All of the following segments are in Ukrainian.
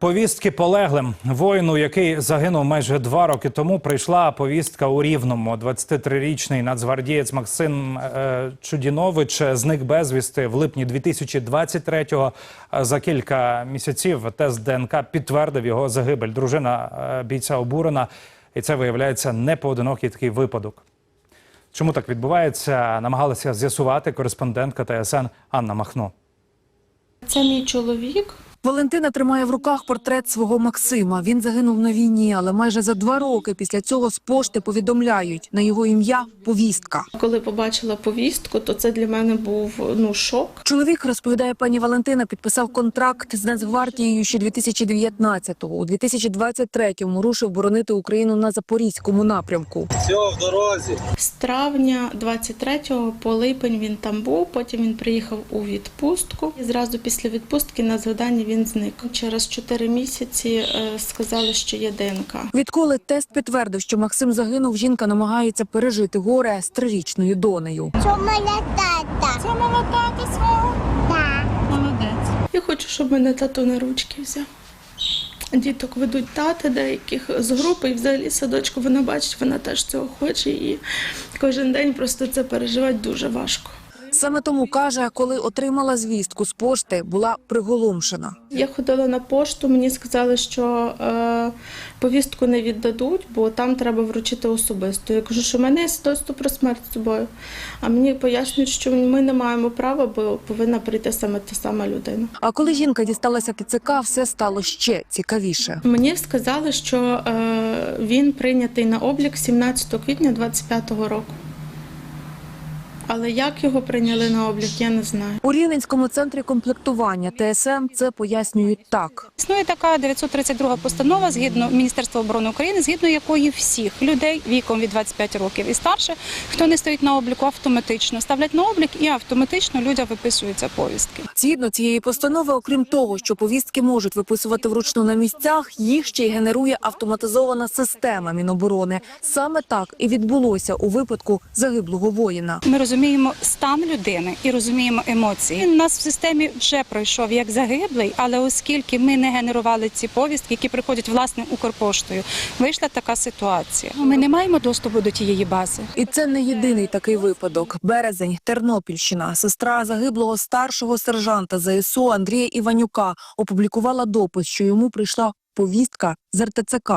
Повістки полеглим воїну, який загинув майже два роки тому, прийшла повістка у Рівному. 23-річний нацгвардієць Максим е, Чудінович зник безвісти в липні 2023-го. За кілька місяців тест ДНК підтвердив його загибель. Дружина е, бійця обурена, і це виявляється не поодинокий такий випадок. Чому так відбувається? Намагалася з'ясувати кореспондентка ТСН Анна Махно. Це мій чоловік. Валентина тримає в руках портрет свого Максима. Він загинув на війні, але майже за два роки після цього з пошти повідомляють на його ім'я повістка. Коли побачила повістку, то це для мене був ну шок. Чоловік розповідає пані Валентина, підписав контракт з Нацгвардією ще 2019-го. У 2023-му рушив боронити Україну на запорізькому напрямку. Все, в дорозі. З травня 23-го по липень він там був. Потім він приїхав у відпустку. І зразу після відпустки на згаданні він зник. Через 4 місяці е, сказали, що є ДНК. Відколи тест підтвердив, що Максим загинув, жінка намагається пережити горе з трирічною донею. Що мене тата? Це мама тата свого. Так. Молодець. Я хочу, щоб мене тато на ручки взяв. Діток ведуть тати деяких з групи, і взагалі садочку вона бачить, вона теж цього хоче. І кожен день просто це переживати дуже важко. Саме тому каже, коли отримала звістку з пошти, була приголомшена. Я ходила на пошту, мені сказали, що е, повістку не віддадуть, бо там треба вручити особисто. Я кажу, що в мене є свідоцтво про смерть з собою. А мені пояснюють, що ми не маємо права, бо повинна прийти саме та сама людина. А коли жінка дісталася КЦК, все стало ще цікавіше. Мені сказали, що е, він прийнятий на облік 17 квітня 25-го року. Але як його прийняли на облік, я не знаю. У Рівненському центрі комплектування ТСМ це пояснюють так. Існує така 932 постанова згідно Міністерства оборони України, згідно якої всіх людей віком від 25 років і старше, хто не стоїть на обліку, автоматично ставлять на облік і автоматично людям виписуються повістки. Згідно цієї постанови, окрім того, що повістки можуть виписувати вручну на місцях, їх ще й генерує автоматизована система Міноборони. Саме так і відбулося у випадку загиблого воїна. Ми розуміємо стан людини і розуміємо емоції. Він у нас в системі вже пройшов як загиблий, але оскільки ми не генерували ці повістки, які приходять власне Укрпоштою, вийшла така ситуація. Ми не маємо доступу до тієї бази. І це не єдиний такий випадок. Березень, Тернопільщина, сестра загиблого старшого сержанта ЗСУ Андрія Іванюка опублікувала допис, що йому прийшла повістка з РТЦК.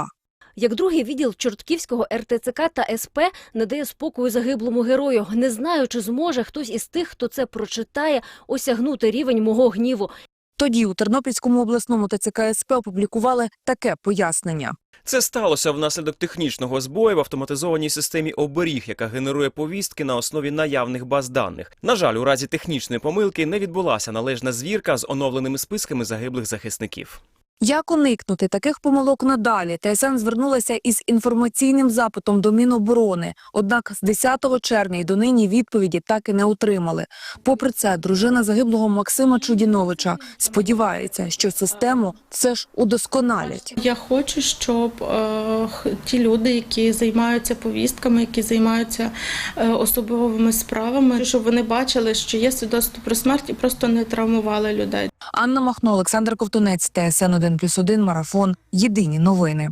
Як другий відділ Чортківського РТЦК та СП не дає спокою загиблому герою. Не знаю, чи зможе хтось із тих, хто це прочитає, осягнути рівень мого гніву. Тоді у Тернопільському обласному ТЦК СП опублікували таке пояснення. Це сталося внаслідок технічного збою в автоматизованій системі оберіг, яка генерує повістки на основі наявних баз даних. На жаль, у разі технічної помилки не відбулася належна звірка з оновленими списками загиблих захисників. Як уникнути таких помилок надалі? ТСН звернулася із інформаційним запитом до Міноборони. Однак з 10 червня й донині відповіді так і не отримали. Попри це, дружина загиблого Максима Чудіновича сподівається, що систему все ж удосконалять. Я хочу, щоб е, ті люди, які займаються повістками, які займаються е, особовими справами, щоб вони бачили, що є свідоцтво про смерть і просто не травмували людей. Анна Махно, Олександр Ковтунець, ТСН 1+,1, Марафон. Єдині новини.